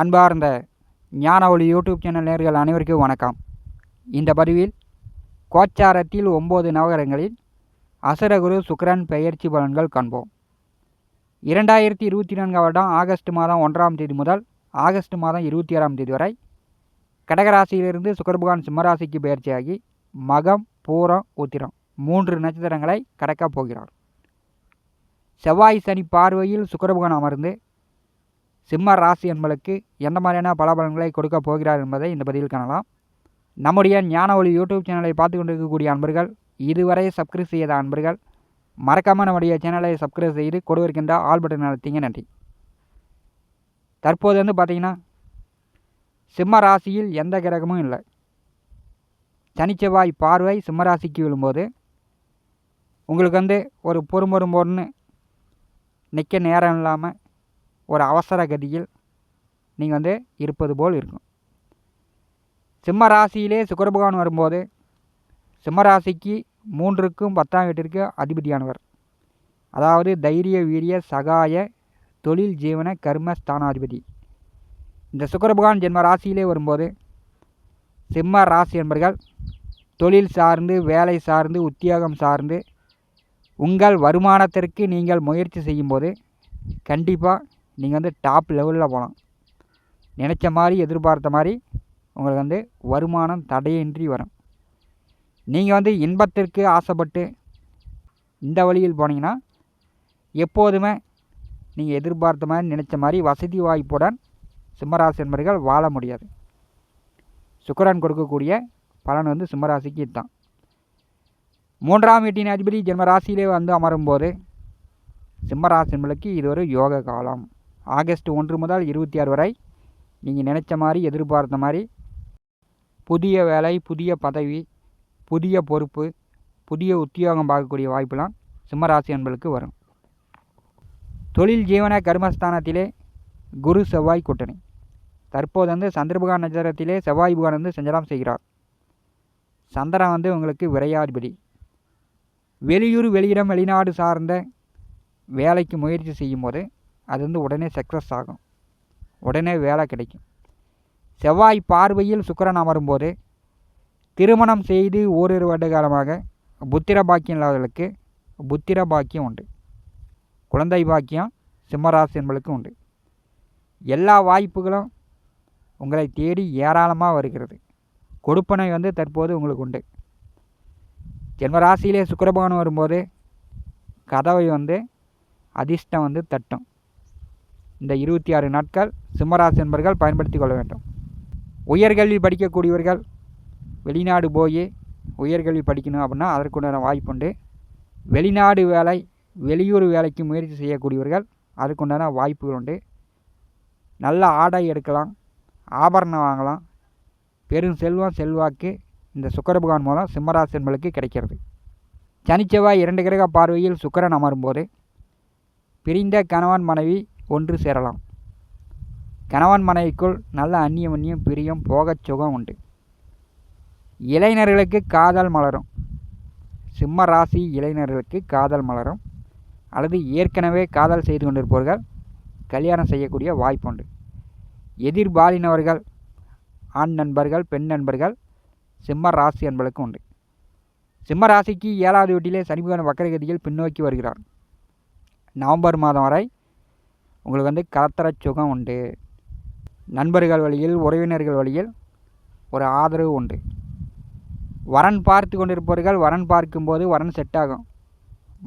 அன்பார்ந்த ஞான ஒளி யூடியூப் சேனல் நேர்கள் அனைவருக்கும் வணக்கம். இந்த பதிவில் கோச்சாரத்தில் ஒம்பது நவகரங்களில் அசுரகுரு சுக்ரன் பெயர்ச்சி பலன்கள் காண்போம். இரண்டாயிரத்தி இருபத்தி நான்காம் வருடம் ஆகஸ்ட் மாதம் ஒன்றாம் தேதி முதல் ஆகஸ்ட் மாதம் இருபத்தி ஆறாம் தேதி வரை கடகராசியிலிருந்து சுக்கரபகவான் சிம்மராசிக்கு பயிற்சியாகி மகம் பூரம் உத்திரம் மூன்று நட்சத்திரங்களை கடக்கப் போகிறார். செவ்வாய் சனி பார்வையில் சுக்கரபகவான் அமர்ந்து சிம்ம ராசி என்பதற்கு எந்த மாதிரியான பலபலன்களை கொடுக்க போகிறார் என்பதை இந்த பதிவில் காணலாம். நம்முடைய ஞான ஒளி யூடியூப் சேனலை பார்த்து கொண்டிருக்கக்கூடிய அன்பர்கள் இதுவரை சப்ஸ்கிரைப் செய்யாத அன்பர்கள் மறக்காமல் நம்முடைய சேனலை சப்ஸ்கிரைப் செய்து கொடுவிருக்கின்ற ஆல் பட்டன் நடத்திங்க நன்றி. தற்போது வந்து பார்த்திங்கன்னா சிம்ம ராசியில் எந்த கிரகமும் இல்லை. சனிச்செவ்வாய் பார்வை சிம்ம ராசிக்கு விழும்போது உங்களுக்கு வந்து ஒரு பொறுமொரும்பொருன்னு நிற்க நேரம் இல்லாமல் ஒரு அவசர கதியில் நீங்கள் வந்து இருப்பது போல் இருக்கும். சிம்ம ராசியிலே சுக்கர பகவான் வரும்போது சிம்ம ராசிக்கு மூன்றுக்கும் பத்தாம் வீட்டிற்கு அதிபதியானவர். அதாவது தைரிய வீரிய சகாய தொழில் ஜீவன கர்ம ஸ்தானாதிபதி. இந்த சுக்கர பகவான் ஜென்ம ராசியிலே வரும்போது சிம்ம ராசி என்பர்கள் தொழில் சார்ந்து வேலை சார்ந்து உத்தியோகம் சார்ந்து உங்கள் வருமானத்திற்கு நீங்கள் முயற்சி செய்யும்போது கண்டிப்பாக நீங்கள் வந்து டாப் லெவலில் போகலாம் நினச்ச மாதிரி எதிர்பார்த்த மாதிரி உங்களுக்கு வந்து வருமானம் தடையின்றி வரும். நீங்கள் வந்து இன்பத்திற்கு ஆசைப்பட்டு இந்த வழியில் போனீங்கன்னா எப்போதுமே நீங்கள் எதிர்பார்த்த மாதிரி நினச்ச மாதிரி வசதி வாய்ப்புடன் சிம்மராசி என்பர்கள் வாழ முடியாது. சுக்கரன் கொடுக்கக்கூடிய பலன் வந்து சிம்மராசிக்கு இதுதான். மூன்றாம் வீட்டின் அதிபதி ஜென்மராசியிலே வந்து அமரும்போது சிம்மராசி என்பதற்கு இது ஒரு யோக காலம். ஆகஸ்ட் ஒன்று முதல் இருபத்தி ஆறு வரை நீங்கள் நினச்ச மாதிரி எதிர்பார்த்த மாதிரி புதிய வேலை புதிய பதவி புதிய பொறுப்பு புதிய உத்தியோகம் பார்க்கக்கூடிய வாய்ப்பெலாம் சிம்மராசி என்பளுக்கு வரும். தொழில் ஜீவன கர்மஸ்தானத்திலே குரு செவ்வாய் கூட்டணி. தற்போது வந்து சந்திரபகான் நட்சத்திரத்திலே செவ்வாய் புகான் வந்து சஞ்சலம் செய்கிறார். சந்திரன் வந்து உங்களுக்கு விரையாதிபதி. வெளியூர் வெளியிடம் வெளிநாடு சார்ந்த வேலைக்கு முயற்சி செய்யும் போது அது வந்து உடனே சக்ஸஸ் ஆகும். உடனே வேலை கிடைக்கும். செவ்வாய் பார்வையில் சுக்கரன் அமரும்போது திருமணம் செய்து ஓரிரு வருட காலமாக புத்திர பாக்கியம் இல்லாதவர்களுக்கு புத்திர பாக்கியம் உண்டு. குழந்தை பாக்கியம் சிம்மராசி என்பளுக்கு உண்டு. எல்லா வாய்ப்புகளும் உங்களை தேடி ஏராளமாக வருகிறது. கொடுப்பனை வந்து தற்போது உங்களுக்கு உண்டு. ஜென்மராசியிலே சுக்கரபகவான் வரும்போது கதவை வந்து அதிர்ஷ்டம் வந்து தட்டும். இந்த இருபத்தி ஆறு நாட்கள் சிம்மராசி என்பர்கள் பயன்படுத்தி கொள்ள வேண்டும். உயர்கல்வி படிக்கக்கூடியவர்கள் வெளிநாடு போய் உயர்கல்வி படிக்கணும் அப்படின்னா அதற்குண்டான வாய்ப்புண்டு. வெளிநாடு வேலை வெளியூர் வேலைக்கு முயற்சி செய்யக்கூடியவர்கள் அதுக்குண்டான வாய்ப்புகள் உண்டு நல்ல ஆடை எடுக்கலாம் ஆபரணம் வாங்கலாம். பெரும் செல்வம் செல்வாக்கு இந்த சுக்கர பகவான் மூலம் சிம்மராசி என்பளுக்கு கிடைக்கிறது. சனிச்செவ்வாய் இரண்டு கிரக பார்வையில் சுக்கரன் அமரும்போது பிரிந்த கணவன் மனைவி ஒன்று சேரலாம். கணவன் மனைவிக்குள் நல்ல அந்நியம் அந்நியம் பிரியம் போகச் சுகம் உண்டு. இளைஞர்களுக்கு காதல் மலரும். சிம்ம ராசி இளைஞர்களுக்கு காதல் மலரும். அல்லது ஏற்கனவே காதல் செய்து கொண்டிருப்பவர்கள் கல்யாணம் செய்யக்கூடிய வாய்ப்புண்டு எதிர்பாலினவர்கள் ஆண் நண்பர்கள் பெண் நண்பர்கள் சிம்ம ராசி என்பதற்கு உண்டு. சிம்ம ராசிக்கு ஏழாவது வீட்டிலே சனிபகவான் வக்கரகதியில் பின்னோக்கி வருகிறார். நவம்பர் மாதம் வரை உங்களுக்கு வந்து கலத்தர சுகம் உண்டு. நண்பர்கள் வழியில் உறவினர்கள் வழியில் ஒரு ஆதரவு உண்டு. வரன் பார்த்து கொண்டிருப்பவர்கள் வரன் பார்க்கும்போது வரன் செட் ஆகும்.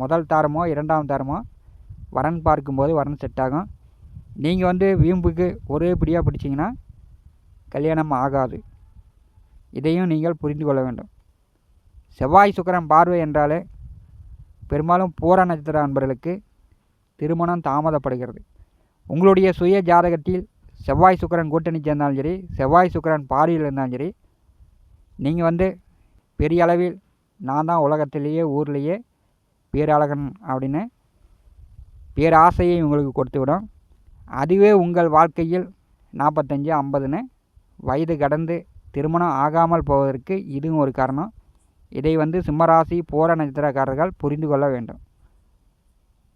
முதல் தாரமோ இரண்டாம் தாரமோ வரன் பார்க்கும்போது வரன் செட் ஆகும். நீங்கள் வந்து வீம்புக்கு ஒரே பிடியாக பிடிச்சிங்கன்னா கல்யாணம் ஆகாது. இதையும் நீங்கள் புரிந்து கொள்ள வேண்டும். செவ்வாய் சுக்கரன் பார்வை என்றாலே பெரும்பாலும் பூர நட்சத்திர அன்பர்களுக்கு திருமணம் தாமதப்படுகிறது. உங்களுடைய சுய ஜாதகத்தில் செவ்வாய் சுக்கரன் கூட்டணி சேர்ந்தாலும் சரி செவ்வாய் சுக்கரன் பாரியில் இருந்தாலும் சரி நீங்கள் வந்து பெரிய அளவில் நான் தான் உலகத்திலேயே ஊர்லேயே பேரழகன் அப்படின்னு பேராசையை உங்களுக்கு கொடுத்து விடும் அதுவே உங்கள் வாழ்க்கையில் நாற்பத்தஞ்சு ஐம்பதுன்னு வயது கடந்து திருமணம் ஆகாமல் போவதற்கு இதுவும் ஒரு காரணம். இதை வந்து சிம்மராசி போர நட்சத்திரக்காரர்கள் புரிந்து கொள்ள வேண்டும்.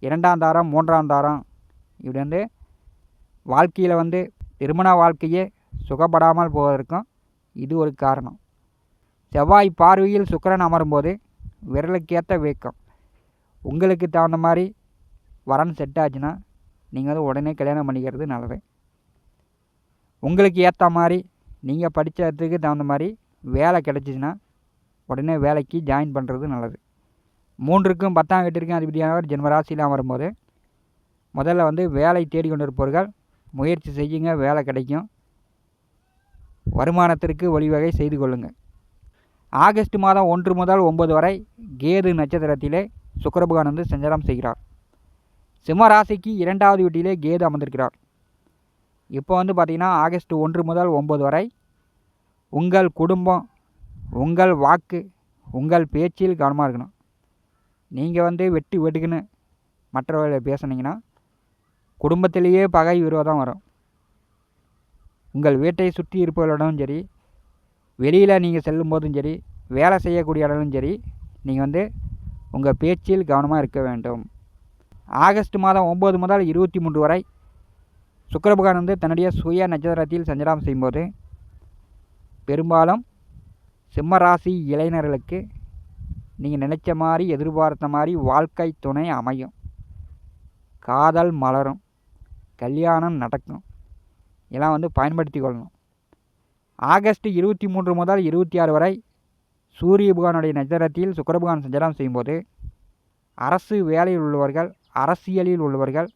இரண்டாம் தாரம் மூன்றாம் தாரம் இப்படி வந்து வாழ்க்கையில் வந்து திருமண வாழ்க்கையே சுகப்படாமல் போவதற்கும் இது ஒரு காரணம். செவ்வாய் பார்வையில் சுக்கரன் அமரும்போது விரலுக்கேற்ற வீக்கம். உங்களுக்கு தகுந்த மாதிரி வரன் செட் ஆச்சுன்னா நீங்கள் வந்து உடனே கல்யாணம் பண்ணிக்கிறது நல்லது. உங்களுக்கு ஏற்ற மாதிரி நீங்கள் படித்ததுக்கு தகுந்த மாதிரி வேலை கிடச்சிச்சின்னா உடனே வேலைக்கு ஜாயின் பண்ணுறது நல்லது. மூன்றுக்கும் பத்தாம் வீட்டிற்கும் அதிபதியானவர் ஜென்மராசியில் அமரும்போது முதல்ல வந்து வேலை தேடி கொண்டிருப்பவர்கள் முயற்சி செய்யுங்க வேலை கிடைக்கும். வருமானத்திற்கு வழிவகை செய்து கொள்ளுங்கள் ஆகஸ்ட் மாதம் ஒன்று முதல் ஒன்பது வரை கேது நட்சத்திரத்திலே சுக்கரபகவான் வந்து சஞ்சாரம் செய்கிறார். சிம்ம ராசிக்கு இரண்டாவது வீட்டிலே கேது அமர்ந்திருக்கிறார். இப்போ வந்து பார்த்திங்கன்னா ஆகஸ்ட் ஒன்று முதல் ஒம்பது வரை உங்கள் குடும்பம் உங்கள் வாக்கு உங்கள் பேச்சில் கவனமாக இருக்கணும். நீங்கள் வந்து வெட்டி வெட்டுக்குன்னு மற்றவர்களை பேசுனீங்கன்னா குடும்பத்திலேயே பகை விரோதம் வரும். உங்கள் வீட்டை சுற்றி இருப்பவர்களிடமும் சரி வெளியில் நீங்கள் செல்லும் போதும் சரி வேலை செய்யக்கூடிய இடமும் சரி நீங்கள் வந்து உங்கள் பேச்சில் கவனமாக இருக்க வேண்டும். ஆகஸ்ட் மாதம் ஒம்பது முதல் இருபத்தி மூன்று வரை சுக்கரபகவான் வந்து தன்னுடைய சுய நட்சத்திரத்தில் சஞ்சாரம் செய்யும்போது பெரும்பாலும் சிம்மராசி இளைஞர்களுக்கு நீங்கள் நினச்ச மாதிரி எதிர்பார்த்த மாதிரி வாழ்க்கை துணை அமையும். காதல் மலரும். கல்யாணம் நடக்கும் இதெல்லாம் வந்து பயன்படுத்தி கொள்ளணும். ஆகஸ்ட் இருபத்தி மூன்று முதல் இருபத்தி ஆறு வரை சூரிய புகானுடைய நட்சத்திரத்தில் சுக்கரபுகான் சஞ்சாரம் செய்யும்போது அரசு வேலையில் உள்ளவர்கள் அரசியலில் உள்ளவர்கள்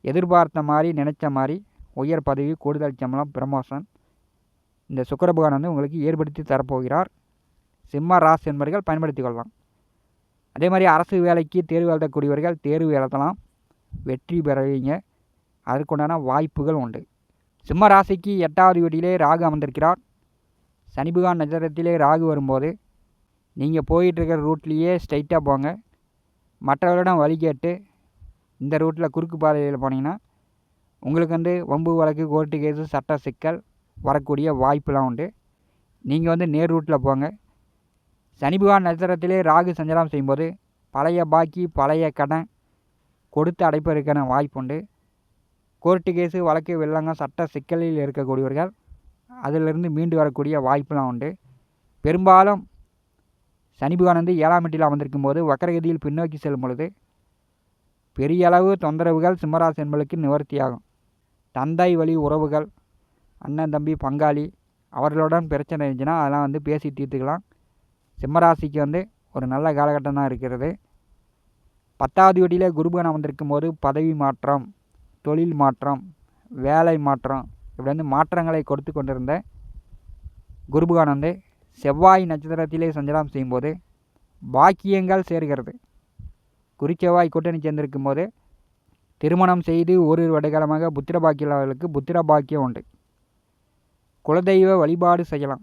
எதிர்பார்த்த மாதிரி நினச்ச மாதிரி உயர் பதவி கூடுதல் சம்பளம் பிரம்மோசன் இந்த சுக்கரபகவான் வந்து உங்களுக்கு ஏற்படுத்தி தரப்போகிறார். சிம்ம ராசி என்பவர்கள் பயன்படுத்தி கொள்ளலாம். அதே மாதிரி அரசு வேலைக்கு தேர்வு எழுதக்கூடியவர்கள் தேர்வு எழுதலாம். வெற்றி பெறுவீங்க. அதற்குண்டான வாய்ப்புகள் உண்டு. சிம்ம ராசிக்கு எட்டாவது வீட்டிலே ராகு அமர்ந்திருக்கிறார். சனிபுகான் நட்சத்திரத்திலே ராகு வரும்போது நீங்கள் போயிட்டுருக்கிற ரூட்லேயே ஸ்ட்ரைட்டாக போங்க. மற்றவர்களிடம் வழி கேட்டு இந்த ரூட்டில் குறுக்கு பாதையில் போனீங்கன்னா உங்களுக்கு வந்து வம்பு வழக்கு கோர்ட்டு கேஸு சட்ட சிக்கல் வரக்கூடிய வாய்ப்புலாம் உண்டு. நீங்கள் வந்து நேர் ரூட்டில் போங்க. சனிபுகான் நட்சத்திரத்திலே ராகு சஞ்சலம் செய்யும்போது பழைய பாக்கி பழைய கடன் கொடுத்து அடைப்பதற்கான வாய்ப்பு உண்டு. கோர்ட்டு கேஸு வழக்கு வெள்ளங்க சட்ட சிக்கலில் இருக்கக்கூடியவர்கள் அதிலிருந்து மீண்டு வரக்கூடிய வாய்ப்புலாம் உண்டு. பெரும்பாலும் சனி பகவான் வந்து ஏழாம் எட்டில் அமர்ந்திருக்கும் போது வக்கரகதியில் பின்னோக்கி செல்லும் பொழுது பெரிய அளவு தொந்தரவுகள் சிம்மராசி என்பளுக்கு நிவர்த்தியாகும். தந்தை வழி உறவுகள் அண்ணன் தம்பி பங்காளி அவர்களுடன் பிரச்சனை இருந்துச்சுன்னா அதெல்லாம் வந்து பேசி தீர்த்துக்கலாம். சிம்மராசிக்கு வந்து ஒரு நல்ல காலகட்டம் தான் இருக்கிறது. பத்தாவது வீட்டிலே குருபகன் அமர்ந்திருக்கும் போது பதவி மாற்றம் தொழில் மாற்றம் வேலை மாற்றம் இப்படி வந்து மாற்றங்களை கொடுத்து கொண்டிருந்த குருபகான் வந்து செவ்வாய் நட்சத்திரத்திலே சஞ்சலம் செய்யும்போது பாக்கியங்கள் சேர்கிறது. குறிச்செவ்வாய் கூட்டணி சேர்ந்திருக்கும் போது திருமணம் செய்து ஒரு வருடகாலமாக புத்திர பாக்கியவர்களுக்கு புத்திர பாக்கியம் உண்டு. குலதெய்வ வழிபாடு செய்யலாம்.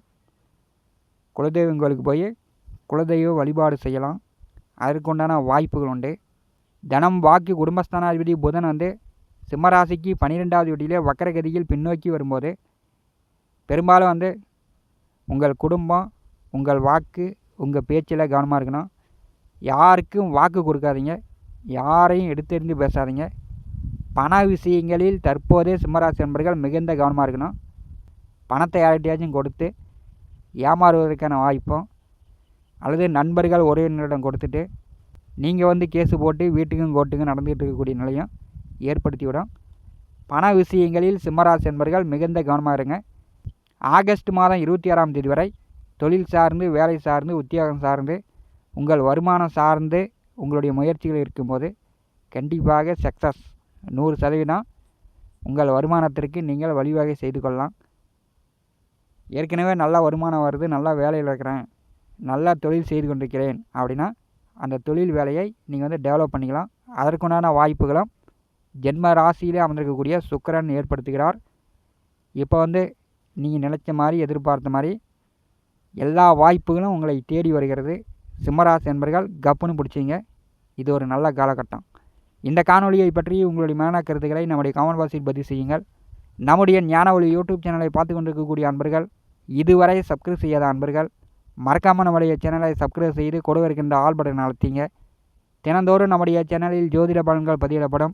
குலதெய்வங்களுக்கு போய் குலதெய்வ வழிபாடு செய்யலாம். அதற்குண்டான வாய்ப்புகள் உண்டு. தினம் வாக்கு குடும்பஸ்தானாதிபதி புதன் வந்து சிம்மராசிக்கு பன்னிரெண்டாவது வீட்டிலே வக்கரகதியில் பின்னோக்கி வரும்போது பெரும்பாலும் வந்து உங்கள் குடும்பம் உங்கள் வாக்கு உங்கள் பேச்சில் கவனமாக இருக்கணும். யாருக்கும் வாக்கு கொடுக்காதீங்க. யாரையும் எடுத்தெறிந்து பேசாதீங்க. பண விஷயங்களில் தற்போதே சிம்மராசி நண்பர்கள் மிகுந்த கவனமாக இருக்கணும். பணத்தை யார்கிட்டையாச்சும் கொடுத்து ஏமாறுவதற்கான வாய்ப்பும் அல்லது நண்பர்கள் உறவினரிடம் கொடுத்துட்டு நீங்கள் வந்து கேஸு போட்டு வீட்டுக்கும் கோர்ட்டுக்கும் நடந்துகிட்டு இருக்கக்கூடிய நிலையும் ஏற்படுத்திவிடும். பண விஷயங்களில் சிம்மராசி என்பர்கள் மிகுந்த கவனமாக இருங்க. ஆகஸ்ட் மாதம் இருபத்தி ஆறாம் தேதி வரை தொழில் சார்ந்து வேலை சார்ந்து உத்தியோகம் சார்ந்து உங்கள் வருமானம் சார்ந்து உங்களுடைய முயற்சிகள் இருக்கும்போது கண்டிப்பாக சக்ஸஸ் நூறு சதவீதம். உங்கள் வருமானத்திற்கு நீங்கள் வழிவகை செய்து கொள்ளலாம். ஏற்கனவே நல்லா வருமானம் வருது நல்லா வேலையில் இருக்கிறேன் நல்லா தொழில் செய்து கொண்டிருக்கிறேன் அப்படின்னா அந்த தொழில் வேலையை நீங்கள் வந்து டெவலப் பண்ணிக்கலாம். அதற்குண்டான வாய்ப்புகளும் ஜென்ம ராசியிலே அமர்ந்திருக்கக்கூடிய சுக்கரன் ஏற்படுத்துகிறார். இப்போ வந்து நீங்கள் நினச்ச மாதிரி எதிர்பார்த்த மாதிரி எல்லா வாய்ப்புகளும் உங்களை தேடி வருகிறது. சிம்மராசி என்பர்கள் கப்புன்னு பிடிச்சிங்க. இது ஒரு நல்ல காலகட்டம். இந்த காணொலியை பற்றி உங்களுடைய மேன கருத்துக்களை நம்முடைய கமெண்ட் பாக்ஸில் பதிவு செய்யுங்கள். நம்முடைய ஞான ஒளி யூடியூப் சேனலை பார்த்து கொண்டிருக்கக்கூடிய அன்பர்கள் இதுவரை சப்ஸ்கிரைப் செய்யாத அன்பர்கள் மறக்காமல் நம்முடைய சேனலை சப்ஸ்கிரைப் செய்து கொடு இருக்கின்ற ஆல் பட்டன் அழுத்திங்க. தினந்தோறும் நம்முடைய சேனலில் ஜோதிட பலன்கள் பதிவிடப்படும்.